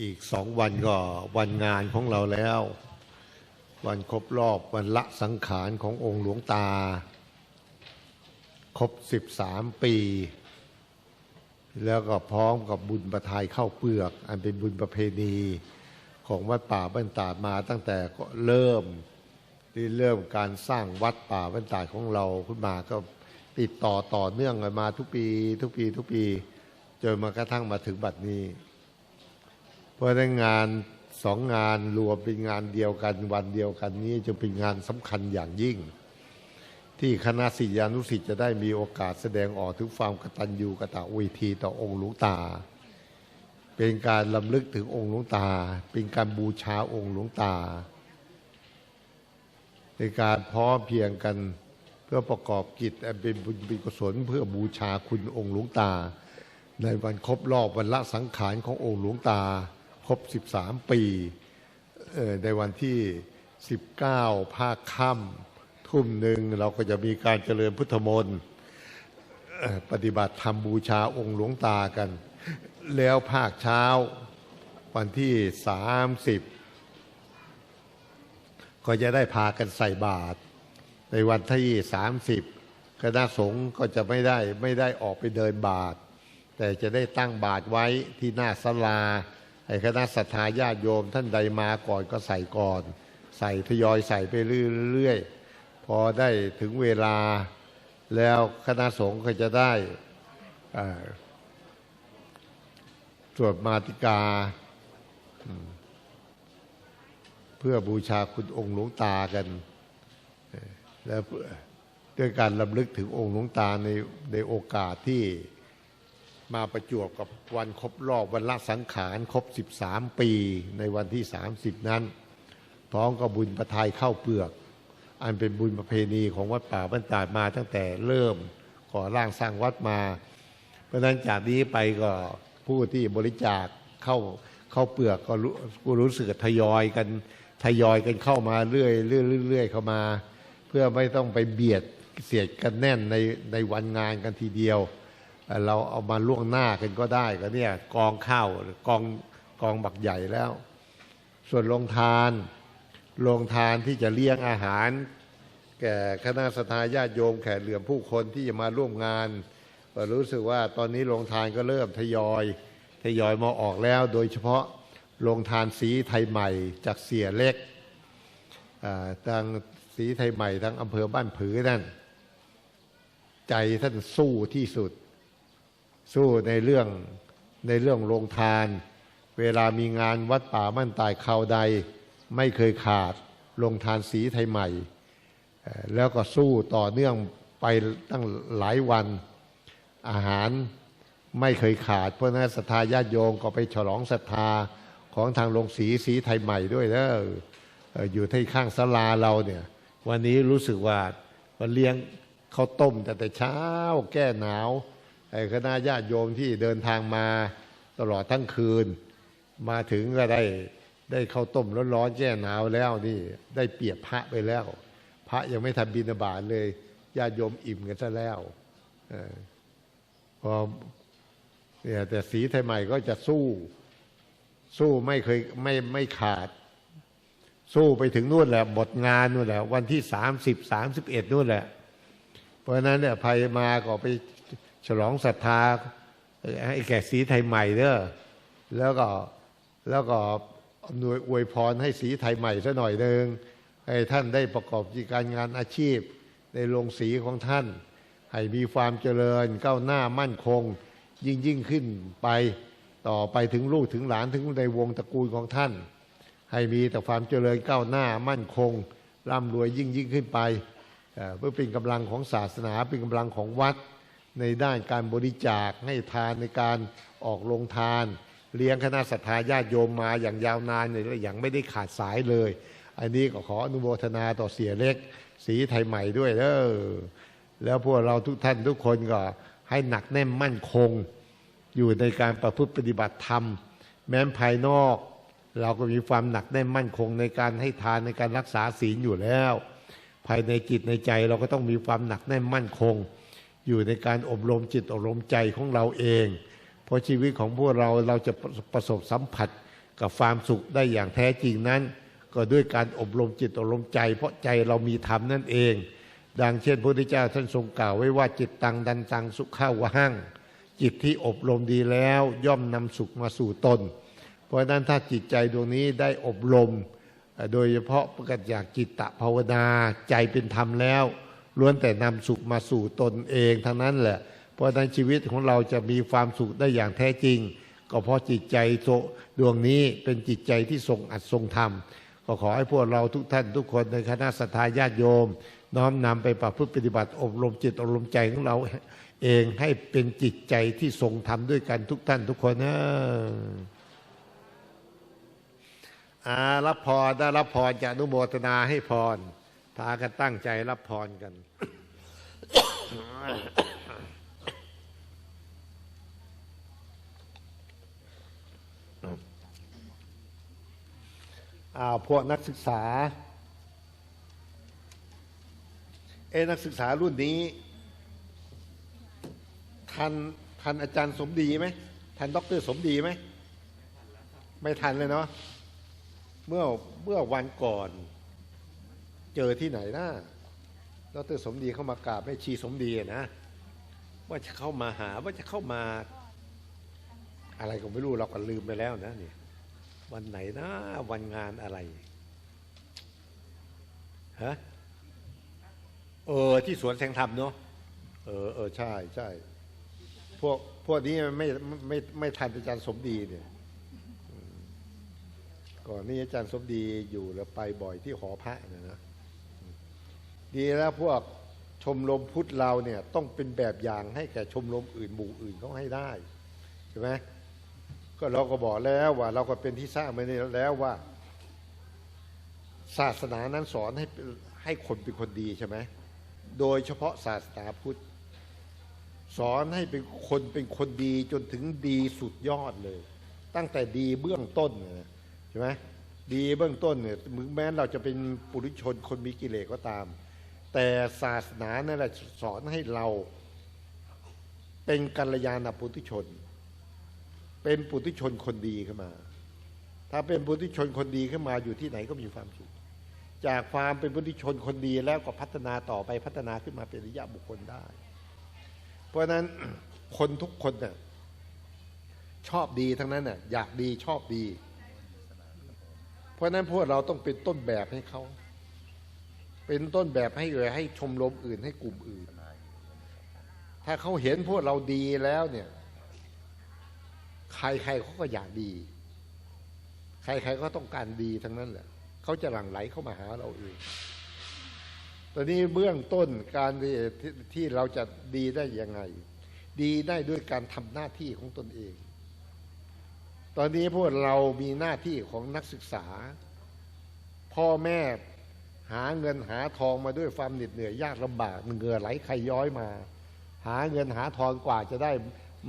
อีกสองวันก็วันงานของเราแล้ว วันครบรอบวันละสังขารขององค์หลวงตา ครบสิบสามปี แล้วก็พร้อมกับบุญประทายเข้าเปลือก อันเป็นบุญประเพณีของวัดป่าบ้านตาดมาตั้งแต่ก็เริ่มที่เริ่มการสร้างวัดป่าบ้านตาดของเราขึ้นมาก็ติดต่อต่อเนื่องกันมาทุกปี ทุกปีทุกปีจนมากระทั่งมาถึงบัดนี้ ราะฉะนั้นงานสองงานรวมเป็นงานเดียวกันวันเดียวกันนี้จึงเป็นงานสำคัญอย่างยิ่ง ที่คณะศิษยานุศิษย์จะได้มีโอกาสแสดงออกถึงความกตัญญูกตเวทีต่อองค์หลวงตา เป็นการลำลึกถึงองค์หลวงตา เป็นการบูชาองค์หลวงตาในการพร้อมเพียงกันเพื่อประกอบกิจอันเป็นบุญเป็นกุศลเพื่อบูชาคุณองค์หลวงตา ในวันครบรอบวันละสังขารขององค์หลวงตา บ 13 ปีในวันที่ 19 ภาคค่ำทุ่มหนึ่งเราก็จะมีการเจริญพุทธมนต์ปฏิบัติธรรมบูชาองค์หลวงตากัน แล้วภาคเช้าวันที่ 30 ก็จะได้พากันใส่บาตรในวันที่ 30 คณะสงฆ์ก็จะไม่ได้ไม่ได้ออกไปเดินบาตรแต่จะได้ตั้งบาตรไว้ที่หน้าศาลา ให้คณะศรัทธาญาติโยม ท่านใดมาก่อนก็ใส่ก่อน ใส่ทยอยใส่ไปเรื่อยๆพอได้ถึงเวลาแล้วคณะสงฆ์ก็จะได้เอ่อสวดมาติกา เพื่อบูชาคุณองค์หลวงตากัน และเพื่อด้วยการลำลึกถึงองค์หลวงตาในในโอกาสที่ มาประจวบกับวันครบรอบวันละสังขารครบ 13 ปีในวันที่ 30 นั้น พร้อมกับบุญประทายเข้าเปลือก อันเป็นบุญประเพณีของวัดป่าบ้านตาดมาตั้งแต่เริ่มก่อร่างสร้างวัดมา เพราะนั้นจากนี้ไปก็ผู้ที่บริจาคเข้าเข้าเปลือกก็รู้รู้สึกทยอยกันทยอยกันเข้ามาเรื่อยเรื่อยเรื่อยเข้ามา เพื่อไม่ต้องไปเบียดเสียดกันแน่นในในวันงานกันทีเดียว เราเอามาล่วงหน้ากันก็ได้ก็เนี่ยกองข้าวกองกองบักใหญ่แล้ว ส่วนโรงทานโรงทานที่จะเลี้ยงอาหาร แก่คณะสทาญาติโยมแขกเหลือมผู้คนที่จะมาร่วมงานก็รู้สึกว่าตอนนี้โรงทานก็เริ่มทยอย ทยอยมาออกแล้ว โดยเฉพาะโรงทานสีไทยใหม่จากเสียเล็กทางสีไทยใหม่ทางอำเภอบ้านผือนั่นใจท่านสู้ที่สุด สู้ในเรื่องในเรื่องโรงทาน เวลามีงานวัดป่ามั่นตายคราวใด ไม่เคยขาดโรงทานสีไทยใหม่ แล้วก็สู้ต่อเนื่องไปตั้งหลายวันอาหารไม่เคยขาด เพราะนั้นศรัทธาญาติโยมก็ไปฉลองศรัทธาของทางโรงสีสีไทยใหม่ด้วยเด้อเอ่ออยู่ที่ข้างศาลาเราเนี่ยวันนี้รู้สึกว่าวันเลี้ยงข้าวต้มแต่แต่เช้าแก้หนาว คณะญาติโยมที่เดินทางมาตลอดทั้งคืน มาถึงก็ได้ได้ข้าวต้มร้อนๆแก้หนาวแล้วนี่ได้เปียบพระไปแล้ว พระยังไม่ทำบิณฑบาตเลยญาติโยมอิ่มกันซะแล้วพอเนี่ยแต่สีไทยใหม่ก็จะสู้ สู้ไม่เคยไม่ไม่ขาด สู้ไปถึงนู่นแหละหมดงานนู่นแหละ วันที่สามสิบสามสิบเอ็ดนู่นแหละ เพราะนั้นเนี่ยใครมาก็ไป ฉลองศรัทธาให้แก่สีไทยใหม่เด้อแล้วก็แล้วก็อำนวยอวยพรให้สีไทยใหม่ซะหน่อยหนึ่งให้ท่านได้ประกอบกิจการงานอาชีพ ในโรงสีของท่าน ให้มีความเจริญก้าวหน้ามั่นคง ยิ่งยิ่งขึ้นไปต่อไปถึงลูกถึงหลานถึงในวงตระกูลของท่าน ให้มีแต่ความเจริญก้าวหน้ามั่นคงร่ำรวยยิ่งยิ่งขึ้นไปเอ่อเพื่อเป็นกำลังของศาสนาเป็นกำลังของวัด ในด้านการบริจาคให้ทานในการออกลงทาน เลี้ยงคณะศรัทธาญาติโยมมาอย่างยาวนานเนี่ยและอย่างไม่ได้ขาดสายเลย อันนี้ก็ขออนุโมทนาต่อเสียเล็ก สีไทยใหม่ด้วยเด้อแล้วพวกเราทุกท่านทุกคนก็ให้หนักแน่นมั่นคง อยู่ในการประพฤติปฏิบัติธรรม แม้ภายนอก เราก็มีความหนักแน่นมั่นคงในการให้ทานในการรักษาศีลอยู่แล้ว ภายในจิตในใจเราก็ต้องมีความหนักแน่นมั่นคง อยู่ในการอบรมจิตอบรมใจของเราเอง เพราะชีวิตของพวกเราเราจะประสบสัมผัสกับความสุขได้อย่างแท้จริงนั้น ก็ด้วยการอบรมจิตอบรมใจ เพราะใจเรามีธรรมนั่นเอง ดังเช่นพระพุทธเจ้าท่านทรงกล่าวไว้ว่าจิตตังดันตังสุขข้าวหั่งจิตที่อบรมดีแล้วย่อมนำสุขมาสู่ตน เพราะฉะนั้นถ้าจิตใจดวงนี้ได้อบรม โดยเฉพาะประกาศจากจิตตภาวนาใจเป็นธรรมแล้ว ล้วนแต่นำสุขมาสู่ตนเองทั้งนั้นแหละ เพราะฉะนั้นชีวิตของเราจะมีความสุขได้อย่างแท้จริง ก็เพราะจิตใจโตดวงนี้เป็นจิตใจที่ทรงอัดทรงธรรม ก็ขอให้พวกเราทุกท่านทุกคนในคณะสัตยาญาติโยม น้อมนำไปประพฤติปฏิบัติอบรมจิตอบรมใจของเราเองให้เป็นจิตใจที่ทรงธรรมด้วยกันทุกท่านทุกคนนะอารับพรได้รับพรจะอนุโมทนาให้พร พากันตั้งใจรับพรกัน อ้าวพวกนักศึกษา เอนักศึกษารุ่นนี้ ทันทันอาจารย์สมดีไหม ทันด็อกเตอร์สมดีไหม ไม่ทันเลยเนาะ เมื่อเมื่อวันก่อน เจอที่ไหนนะดรสมดีเข้ามากราบแม่ชีสมดีนะ ว่าจะเข้ามาหาว่าจะเข้ามา อะไรก็ไม่รู้เราก็ลืมไปแล้วนะนี่วันไหนนะ วันงานอะไรฮะเออที่สวนแสงธรรมเนาะเออเออใช่ใช่พวกพวกนี้ไม่ไม่ไม่ทันอาจารย์สมดีเนี่ยก่อนนี้อาจารย์สมดีอยู่แล้วไปบ่อยที่หอพระเนะนะ ดีแล้วพวกชมรมพุทธเราเนี่ยต้องเป็นแบบอย่างให้แก่ชมรมอื่นหมู่อื่นเขาให้ได้ใช่ไหมก็เราก็บอกแล้วว่า เราก็เป็นที่ทราบมาแล้วว่า ศาสนานั้นสอนให้ให้คนเป็นคนดีใช่ไหมโดยเฉพาะศาสนาพุทธสอนให้เป็นคนเป็นคนดีจนถึงดีสุดยอดเลย ตั้งแต่ดีเบื้องต้นใช่ไหมดีเบื้องต้นเนี่ยมึงแม้เราจะเป็นปุถุชนคนมีกิเลสก็ตาม แต่ศาสนานั่นแหละสอนให้เราเป็นกัลยาณปุถุชน เป็นปุถุชนคนดีขึ้นมา ถ้าเป็นปุถุชนคนดีขึ้นมาอยู่ที่ไหนก็มีความสุข จากความเป็นปุถุชนคนดีแล้วก็พัฒนาต่อไปพัฒนาขึ้นมาเป็นริยะบุคคลได้ เพราะฉะนั้นคนทุกคนน่ะชอบดีทั้งนั้นน่ะอยากดีชอบดี เพราะฉะนั้นพวกเราต้องเป็นต้นแบบให้เขา เป็นต้นแบบให้เอ่ยให้ชมรมอื่นให้กลุ่มอื่น ถ้าเขาเห็นพวกเราดีแล้วเนี่ย ใครๆเขาก็อยากดี ใครๆก็ต้องการดีทั้งนั้นแหละเขาจะหลั่งไหลเข้ามาหาเราเองตอนนี้เบื้องต้นการทที่เราจะดีได้ยังไง ดีได้ด้วยการทำหน้าที่ของตนเอง ตอนนี้พวกเรามีหน้าที่ของนักศึกษา พ่อแม่ หาเงินหาทองมาด้วยความเหน็ดเหนื่อยยากลำบากเหงื่อไหลใครย้อยมา หาเงินหาทองกว่าจะได้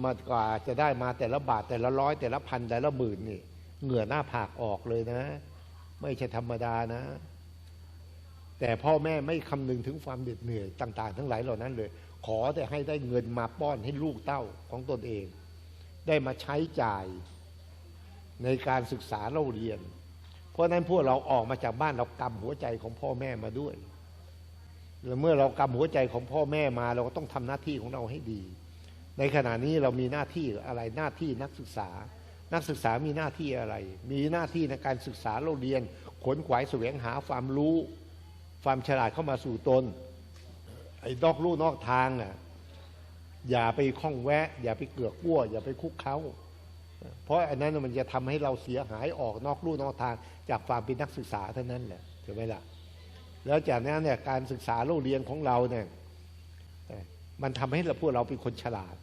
มากว่าจะได้มาแต่ละบาทแต่ละร้อยแต่ละพันแต่ละหมื่นนี่เหงื่อหน้าผากออกเลยนะ ไม่ใช่ธรรมดานะ แต่พ่อแม่ไม่คำนึงถึงความเหน็ดเหนื่อยต่าง ๆ ทั้งหลายเหล่านั้นเลย ขอแต่ให้ได้เงินมาป้อนให้ลูกเต้าของตนเอง ได้มาใช้จ่ายในการศึกษาเราเรียน เพราะนั้นพวกเราออกมาจากบ้านเรากำหัวใจของพ่อแม่มาด้วย แล้วเมื่อเรากำหัวใจของพ่อแม่มา เราก็ต้องทำหน้าที่ของเราให้ดี ในขณะนี้เรามีหน้าที่อะไรหน้าที่นักศึกษา นักศึกษามีหน้าที่อะไร มีหน้าที่ในการศึกษาเราเรียน ขนขวายแสวงหาความรู้ ความฉลาดเข้ามาสู่ตนไอ้นอกลู่นอกทางอะอย่าไปคล้องแวะ อย่าไปเกือกกั้ว อย่าไปคุกเขา เพราะอันนั้นมันจะทำให้เราเสียหายออกนอกลู่นอกทางจากความเป็นนักศึกษาเท่านั้นแหละถูกไหมล่ะ แล้วจากนั้นเนี่ยการศึกษาเราเรียนของเราเนี่ยมันทำให้เราพวกเราเป็นคนฉลาด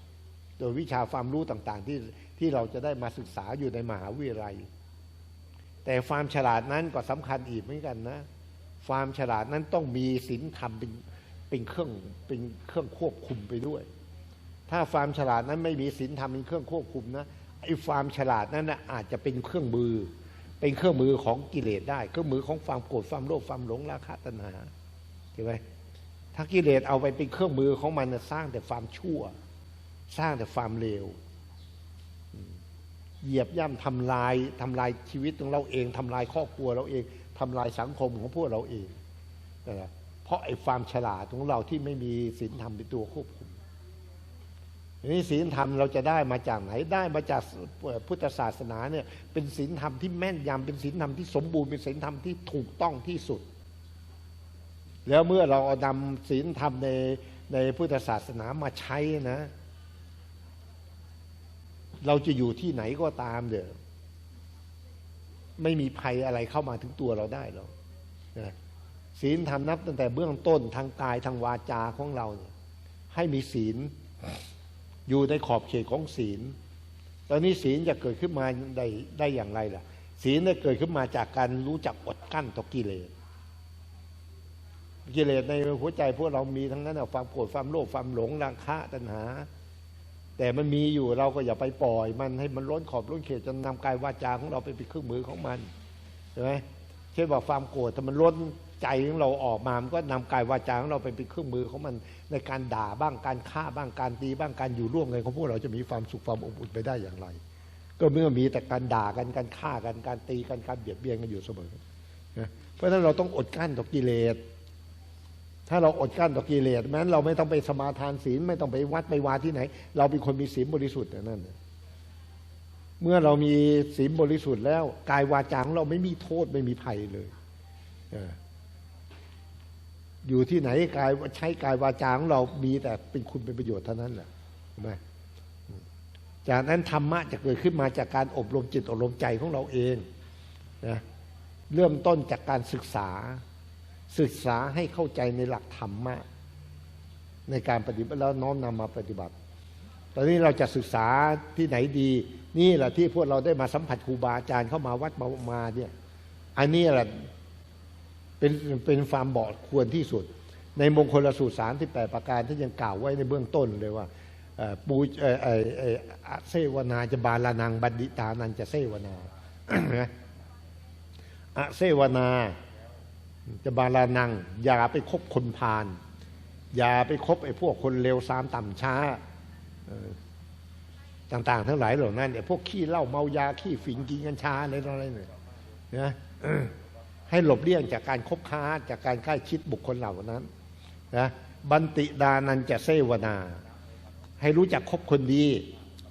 โดยวิชาความรู้ต่างๆที่ที่เราจะได้มาศึกษาอยู่ในมหาวิทยาลัย แต่ความฉลาดนั้นก็สำคัญอีกเหมือนกันนะ ความฉลาดนั้นต้องมีศีลธรรมเป็นเป็นเครื่องเป็นเครื่องควบคุมไปด้วย ถ้าความฉลาดนั้นไม่มีศีลธรรมเป็นเครื่องควบคุมนะ ไอ้ความฉลาดนั้นนะอาจจะเป็นเครื่องมือ เป็นเครื่องมือของกิเลสได้ เครื่องมือของความโกรธความโลภความหลงราคะตัณหาใช่ไหมถ้ากิเลสเอาไปเป็นเครื่องมือของมันนะสร้างแต่ความชั่ว สร้างแต่ความเลวเหยียบย่ำทำลายทำลายชีวิตของเราเองทำลายครอบครัวเราเองทำลายสังคมของพวกเราเองเพราะไอ้ความฉลาดของเราที่ไม่มีศีลธรรมเป็นตัวควบคุม นี้ศีลธรรมเราจะได้มาจากไหนได้มาจากพุทธศาสนาเนี่ยเป็นศีลธรรมที่แม่นยำเป็นศีลธรรมที่สมบูรณ์เป็นศีลธรรมที่ถูกต้องที่สุด แล้วเมื่อเราเอานำศีลธรรมในในพุทธศาสนามาใช้นะ เราจะอยู่ที่ไหนก็ตามเดี๋ยวไม่มีภัยอะไรเข้ามาถึงตัวเราได้หรอกศีลธรรมนับตั้งแต่เบื้องต้นทางกายทางวาจาของเราเนี่ยให้มีศีล อยู่ในขอบเขตของศีล ตอนนี้ศีลจะเกิดขึ้นมาได้ได้อย่างไรล่ะ ศีลได้เกิดขึ้นมาจากการรู้จักอดกั้นต่อกิเลส กิเลสในหัวใจพวกเรามีทั้งนั้นนะความโกรธความโลภความหลงราคะตัณหา แต่มันมีอยู่เราก็อย่าไปปล่อย มันให้มันล้นขอบล้นเขตจนนำกายวาจาของเราไปเป็นเครื่องมือของมันใช่ไหมเช่นว่าความโกรธถ้ามันล้น ใจของเราออกมา มันก็นำกายวาจาของเราไปเป็นเครื่องมือของมันในการด่าบ้างการฆ่าบ้างการตีบ้างการอยู่ร่วมกันของพวกเราจะมีความสุขความอบอุ่นไปได้อย่างไร ก็เมื่อมีแต่การด่ากันการฆ่ากันการตีกันการเบียดเบียนกันอยู่เสมอเพราะฉะนั้นเราต้องอดกั้นต่อกิเลส ถ้าเราอดกั้นต่อกิเลสแม้นเราไม่ต้องไปสมาทานศีลไม่ต้องไปวัดไปวาที่ไหน เราเป็นคนมีศีลบริสุทธิ์นั่นเมื่อเรามีศีลบริสุทธิ์แล้วกายวาจาของเราไม่มีโทษไม่มีภัยเลย อยู่ที่ไหนกายใช้กายวาจาของเรามีแต่เป็นคุณเป็นประโยชน์เท่านั้นแหละใช่ไหมจากนั้นธรรมะจะเกิดขึ้นมาจากการอบรมจิตอบรมใจของเราเองนะเริ่มต้นจากการศึกษา ศึกษาให้เข้าใจในหลักธรรมะ ในการปฏิบัติแล้วน้อมนำมาปฏิบัติ ตอนนี้เราจะศึกษาที่ไหนดี นี่แหละที่พวกเราได้มาสัมผัสครูบาอาจารย์เข้ามาวัดมามาเนี่ยอันนี้แหละ เป็นเป็นความบอดควรที่สุด ในมงคลสูตรสามที่แปประการที่ยังกล่าวไว้ในเบื้องต้นเลยว่าปูเสวนาจะบาลานังบัณฑิตานันจะเสวนาอะเสวนาจะบาลานัง อย่าไปคบคนพาลอย่าไปคบไอ้พวกคนเร็วซามต่ำช้าต่างๆ ทั้งหลายเหล่านั้นไอ้พวกขี้เหล้าเมายาขี้ฝิ่นกินกัญชาอะไรต่ออะไรเนี่ยนะ ให้หลบเลี่ยงจากการคบค้าจากการใกล้ชิดบุคคลเหล่านั้นนะบันติดานันจะเสวนา ให้รู้จักคบคนดี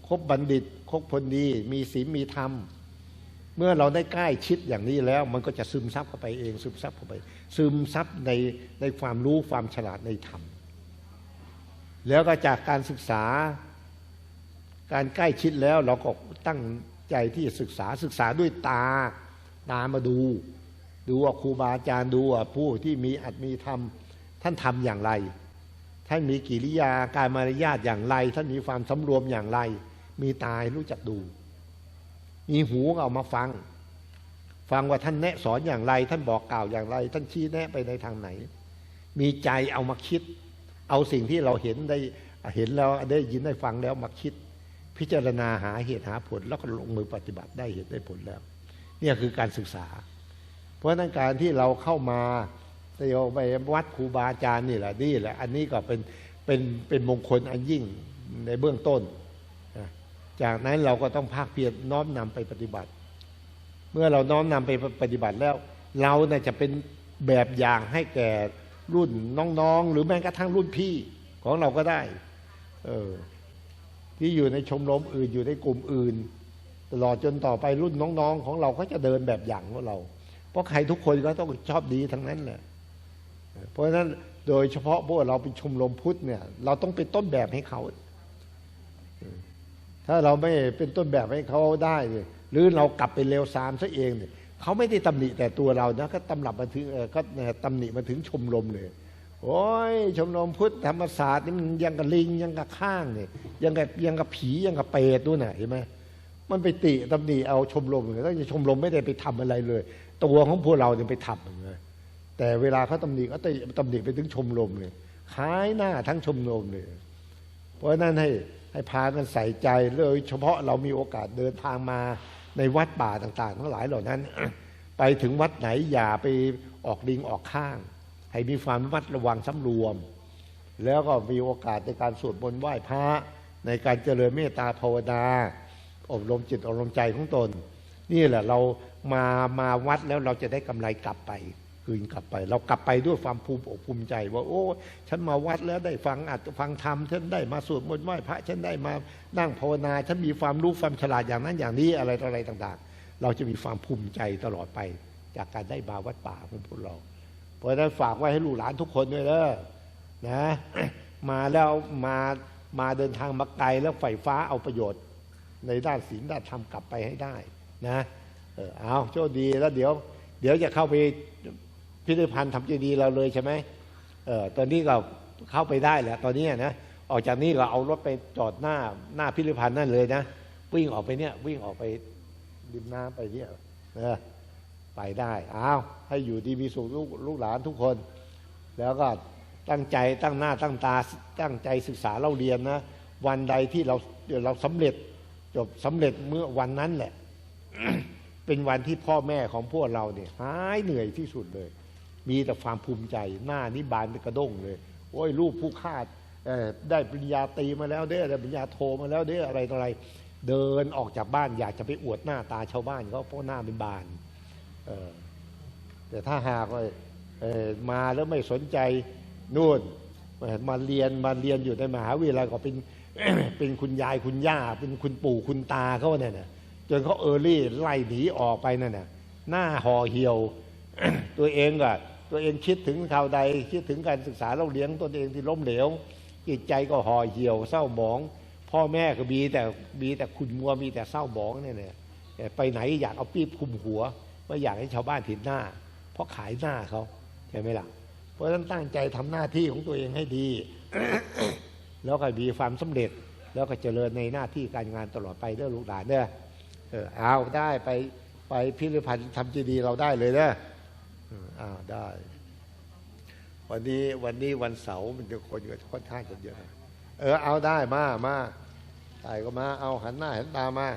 คบบัณฑิต คบคนดี มีศีลมีธรรม เมื่อเราได้ใกล้ชิดอย่างนี้แล้ว มันก็จะซึมซับเข้าไปเอง ซึมซับเข้าไป ซึมซับในในความรู้ความฉลาดในธรรม แล้วก็จากการศึกษา การใกล้ชิดแล้วเราก็ตั้งใจที่ศึกษาศึกษาด้วยตาตามาดู ดูว่าครูบาอาจารย์ดูว่าผู้ที่มีอัตมีธรรม ท่านทำอย่างไร ท่านมีกิริยาการมารยาทอย่างไร ท่านมีความสำรวมอย่างไร มีตายรู้จักดู มีหูเอามาฟัง ฟังว่าท่านแนะสอนอย่างไร ท่านบอกกล่าวอย่างไร ท่านชี้แนะไปในทางไหน มีใจเอามาคิด เอาสิ่งที่เราเห็นได้เห็นแล้วได้ยินได้ฟังแล้วมาคิด พิจารณาหาเหตุหาผลแล้วก็ลงมือปฏิบัติได้เหตุได้ผลแล้ว เนี่ยคือการศึกษา เพราะนั้นการที่เราเข้ามาเดียไปวัดครูบาอาจารย์นี่แหละนี่แหละ อันนี้ก็เป็นเป็นเป็นมงคลอันยิ่งในเบื้องต้น จากนั้นเราก็ต้องภาคเพียรน้อมนำไปปฏิบัติ เมื่อเราน้อมนำไปปฏิบัติแล้ว เราเนี่ยจะเป็นแบบอย่างให้แก่รุ่นน้องๆ หรือแม้กระทั่งรุ่นพี่ของเราก็ได้ เออที่อยู่ในชมรมอื่นอยู่ในกลุ่มอื่น ตลอดจนต่อไปรุ่นน้องๆ ของเราก็จะเดินแบบอย่างของเรา เพราะใครทุกคนก็ต้องชอบดีทั้งนั้นแหละเพราะฉะนั้นโดยเฉพาะพวกเราเป็นชมรมพุทธเนี่ย เราต้องเป็นต้นแบบให้เขาถ้าเราไม่เป็นต้นแบบให้เขาได้เนี่ยหรือเรากลับไปเร็วซามซะเองเนี่ยเขาไม่ได้ตำหนิแต่ตัวเรานะก็ตำหนับมาถึงก็ตำหนิมาถึงชมรมเลย โอ้ยชมรมพุทธธรรมศาสตร์นี่มันยังกับลิงยังกับข้างเนี่ยยังกับยังกับผียังกับเปรตด้วยนะเห็นไหมมันไปติตำหนิเอาชมรมเลยถ้าชมรมไม่ได้ไปทำอะไรเลย ตัวของพวกเราเนี่ยไปทำเลยแต่เวลาเขาตำหนิก็ตำหนิไปถึงชมรมเลยขายหน้าทั้งชมรมเลยเพราะนั้นให้ให้พากันใส่ใจเลย เฉพาะเรามีโอกาสเดินทางมาในวัดป่าต่าง ๆ ทั้งหลายเหล่านั้น ไปถึงวัดไหนอย่าไปออกดิงออกข้าง ให้มีความวัดระวังสำรวม แล้วก็มีโอกาสในการสวดมนต์ไหว้พระในการเจริญเมตตาภาวนาอบรมจิตอบรมใจของตน นี่แหละเรา มามาวัดแล้วเราจะได้กำไรกลับไป คืนกลับไป เรากลับไปด้วยความภูมิอกภูมิใจ ว่า โอ้ ฉันมาวัดแล้วได้ฟังอัดฟังธรรมฉันได้มาสวดมนต์ไหว้พระฉันได้มานั่งภาวนาฉันมีความรู้ความฉลาดอย่างนั้นอย่างนี้อะไรอะไรต่างๆ เราจะมีความภูมิใจตลอดไป จากการได้มาวัดป่าของพวกเรา เพราะฉะนั้นฝากไว้ให้ลูกหลานทุกคนด้วยเด้อนะ มาแล้วมามาเดินทางมาไกลแล้วไฟฟ้าเอาประโยชน์ ในด้านศีลด้านธรรมกลับไปให้ได้นะ เออเอาโชคดีแล้วเดี๋ยว เดี๋ยวจะเข้าไปพิพิธภัณฑ์ทำเจดีย์เราเลยใช่ไหมเออตอนนี้ก็เข้าไปได้แหละตอนนี้นะออกจากนี้ก็เอารถไปจอดหน้าหน้าพิพิธภัณฑ์นั่นเลยนะวิ่งออกไปเนี่ยวิ่งออกไปริมน้ำไปเนี่ยเออไปได้เอาให้อยู่ดีมีสุขลูกลูกหลานทุกคน แล้วก็ตั้งใจตั้งหน้าตั้งตาตั้งใจศึกษาเล่าเรียนนะวันใดที่เราเราสำเร็จจบสำเร็จเมื่อวันนั้นแหละ เป็นวันที่พ่อแม่ของพวกเราเนี่ยหายเหนื่อยที่สุดเลย มีแต่ความภูมิใจหน้านิบานเป็นกระด้งเลย โอ้ยลูกผู้คาดเอ่อได้ปริญญาตีมาแล้วเด้อได้ปริญญาโทมาแล้วเด้ออะไรต่ออะไร เดินออกจากบ้านอยากจะไปอวดหน้าตาชาวบ้านเขาเพราะหน้าเป็นบานเออแต่ถ้าหากเออมาแล้วไม่สนใจนู่นมาเรียนมาเรียนอยู่ในมหาวิทยาลัยก็เป็นเป็นคุณยายคุณย่า เป็นคุณปู่คุณตาเขาเนี่ยนะ จนเขาเออรี่ไล่หนีออกไปนั่นน่ะหน้าห่อเหี่ยว ตัวเองก็ตัวเองคิดถึงข่าวใด คิดถึงการศึกษาเราเลี้ยงตนเองที่ล้มเหลวจิตใจก็ห่อเหี่ยว เศร้าหมอง พ่อแม่ก็มีแต่มีแต่ขุนมัวมีแต่เศร้าหมองเนี่ยนะแต่ไปไหนอยากเอาปี๊บคุมหัวไม่อยากให้ชาวบ้านเห็นหน้า เพราะขายหน้าเขาใช่ไหมล่ะเพราะฉะนั้นตั้งใจทำหน้าที่ของตัวเองให้ดี แล้วก็มีความสำเร็จ แล้วก็เจริญในหน้าที่การงานตลอดไปเด้อลูกหลานเด้อ เออเอาได้ไปไปพิพิธภัณฑ์ทำเจดีย์เราได้เลยเด้อเอออ้าวได้ วันนี้วันนี้วันเสาร์มันจะคนก็ค่อนข้างจะเยอะเออเอาได้มามาตายก็มาเอาหันหน้าหันตามา